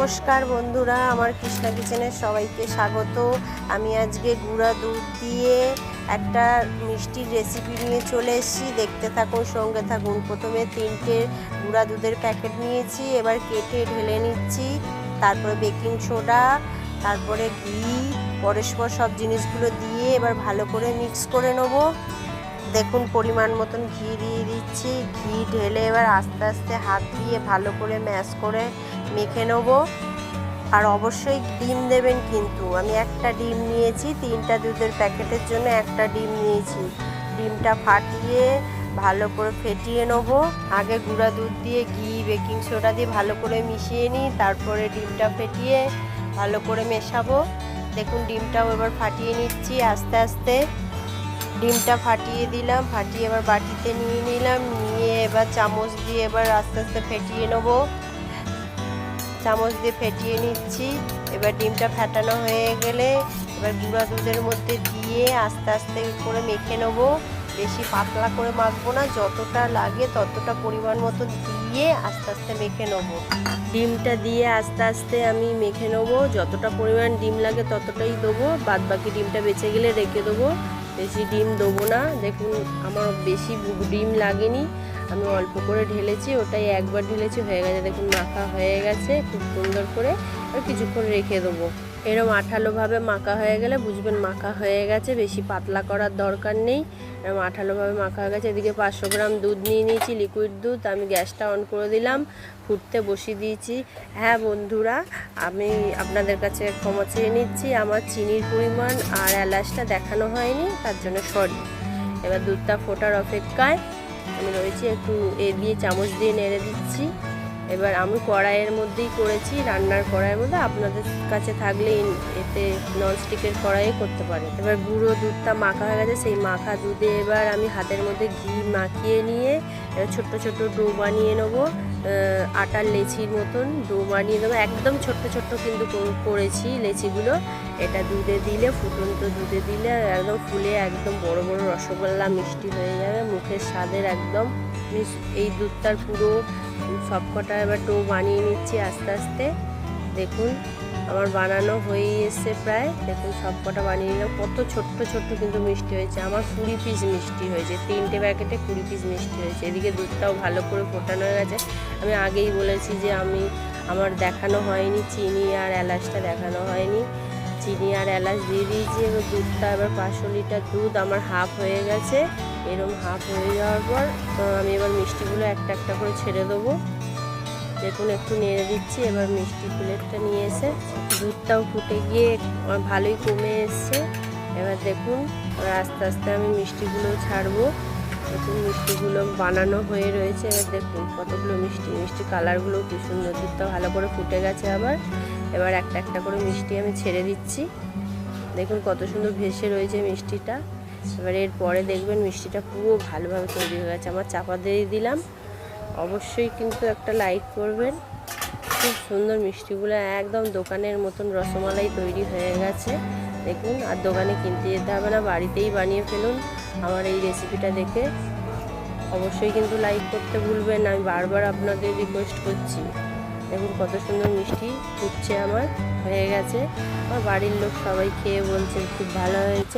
নমস্কার বন্ধুরা, আমার কৃষ্ণা কিচেনের সবাইকে স্বাগত। আমি আজকে গুঁড়া দুধ দিয়ে একটা মিষ্টির রেসিপি নিয়ে চলে এসেছি। দেখতে থাকুন, সঙ্গে থাকুন। প্রথমে তিনটে গুঁড়া দুধের প্যাকেট নিয়েছি, এবার কেটে ঢেলে নিচ্ছি। তারপরে বেকিং সোডা তারপরে ঘি, পরস্পর সব জিনিসগুলো দিয়ে এবার ভালো করে মিক্স করে নেব। দেখুন, পরিমাণ মতন ঘি দিয়ে দিচ্ছি। ঘি ঢেলে এবার আস্তে আস্তে হাত দিয়ে ভালো করে ম্যাশ করে মেখে নেব। আর অবশ্যই ডিম দেবেন কিন্তু। আমি একটা ডিম নিয়েছি, তিনটা দুধের প্যাকেটের জন্য একটা ডিম নিয়েছি। ডিমটা ফাটিয়ে ভালো করে ফেটিয়ে নেব। আগে গুঁড়া দুধ দিয়ে ঘি, বেকিং সোডা দিয়ে ভালো করে মিশিয়ে নিই, তারপরে ডিমটা ফেটিয়ে ভালো করে মেশাবো। দেখুন, ডিমটাও এবার ফাটিয়ে নিচ্ছি আস্তে আস্তে। ডিমটা ফাটিয়ে দিলাম, ফাটিয়ে এবার বাটিতে নিয়ে নিলাম, নিয়ে এবার চামচ দিয়ে এবার আস্তে আস্তে ফেটিয়ে নেব। চামচ দিয়ে ফেটিয়ে নিচ্ছি। এবার ডিমটা ফেটানো হয়ে গেলে এবার গুঁড়া দুধের মধ্যে দিয়ে আস্তে আস্তে করে মেখে নেব। বেশি পাতলা করে মাখবো না, যতটা লাগে ততটা পরিমাণ মতো দিয়ে আস্তে আস্তে মেখে নেব। ডিমটা দিয়ে আস্তে আস্তে আমি মেখে নেব। যতটা পরিমাণ ডিম লাগে ততটাই দেবো। বাদ বাকি ডিমটা বেঁচে গেলে রেখে দেবো। বেশি ডিম দেবো না। দেখুন, আমার বেশি ডিম লাগেনি। আমি অল্প করে ঢেলেছি, ওটাই একবার ঢেলেছি, হয়ে গেছে, দেখুন, মাখা হয়ে গেছে, খুব সুন্দর করে আর কিছুক্ষণ রেখে দেবো। এরম আঠালোভাবে মাখা হয়ে গেলে বুঝবেন মাখা হয়ে গেছে, বেশি পাতলা করার দরকার নেই। এরম আঠালোভাবে মাখা হয়ে গেছে, এদিকে পাঁচশো গ্রাম দুধ নিয়ে নিয়েছি লিকুইড দুধ, আমি গ্যাসটা অন করে দিলাম, ফুটতে বসিয়ে দিয়েছি। হ্যাঁ বন্ধুরা, আমি আপনাদের কাছে ক্ষমা চেয়ে নিচ্ছি, আমার চিনির পরিমাণ আর এলাচটা দেখানো হয়নি, তার জন্য সরি এবার দুধটা ফোটার অপেক্ষায় আমি রয়েছি একটু এ দিয়ে চামচ দিয়ে নেড়ে দিচ্ছি। এবার আমি কড়াইয়ের মধ্যেই করেছি, রান্নার কড়াইয়ের মধ্যে আপনাদের কাছে থাকলে এতে ননস্টিকের কড়াইয়ে করতে পারে এবার গুঁড়ো দুধটা মাখা হয়ে গেছে, সেই মাখা দুধে এবার আমি হাতের মধ্যে ঘি মাখিয়ে নিয়ে ছোট্ট ছোট্ট ডো বানিয়ে নেব। আটার লেচির মতন ডো বানিয়ে দেবো একদম ছোট্ট ছোট্ট কিন্তু করেছি লেচিগুলো। এটা দুধে দিলে, ফুটন্ত দুধে দিলে একদম ফুলে একদম বড় বড় রসগোল্লা, মিষ্টি হয়ে যাবে। মুখের স্বাদের একদম এই দুধটার পুরো সবকটা এবার ডো বানিয়ে নিচ্ছি আস্তে আস্তে। দেখুন। আমার বানানো হয়ে এসছে প্রায়। দেখুন, সব কটা বানিয়ে নিলাম। কত ছোট্ট ছোট্ট কিন্তু মিষ্টি হয়েছে। আমার কুড়ি পিস মিষ্টি হয়েছে। তিনটে প্যাকেটে কুড়ি পিস মিষ্টি হয়েছে। এদিকে দুধটাও ভালো করে ফোটানো হয়ে গেছে। আমি আগেই বলেছি যে আমি, আমার দেখানো হয়নি, চিনি আর এলাচটা দেখানো হয়নি। চিনি আর এলাচ দিয়ে দিয়েছি। এবার দুধটা, এবার পাঁচশো লিটার দুধ আমার হাফ হয়ে গেছে। এরম হাফ হয়ে যাওয়ার পর আমি এবার মিষ্টিগুলো একটা একটা করে ছেড়ে দেবো। দেখুন, একটু নেড়ে দিচ্ছি। এবার মিষ্টি প্লেটটা নিয়ে এসে দুধটাও ফুটে গিয়ে ভালোই কমে এসছে। এবার দেখুন আস্তে আস্তে আমি মিষ্টিগুলো ছাড়বো। দেখুন মিষ্টিগুলো বানানো হয়ে রয়েছে। এবার দেখুন, কতগুলো মিষ্টি মিষ্টি কালারগুলো কি সুন্দর। দুধটা ভালো করে ফুটে গেছে আবার এবার একটা একটা করে মিষ্টি আমি ছেড়ে দিচ্ছি। দেখুন, কত সুন্দর ভেসে রয়েছে মিষ্টিটা। এবার এরপরে দেখবেন মিষ্টিটা পুরো ভালোভাবে তৈরি হয়ে গেছে। আমার চাপা দিয়ে দিলাম। অবশ্যই কিন্তু একটা লাইক করবেন। খুব সুন্দর মিষ্টিগুলো একদম দোকানের মতন রসমালাই তৈরি হয়ে গেছে। দেখুন, আর দোকানে কিনতে যেতে হবে না, বাড়িতেই বানিয়ে ফেলুন আমার এই রেসিপিটা দেখে। অবশ্যই কিন্তু লাইক করতে ভুলবেন আমি বারবার আপনাদের রিকোয়েস্ট করছি। দেখুন, কত সুন্দর মিষ্টি ফুটছে আমার, হয়ে গেছে। আমার বাড়ির লোক সবাই খেয়ে বলছে, খুব ভালো হয়েছে।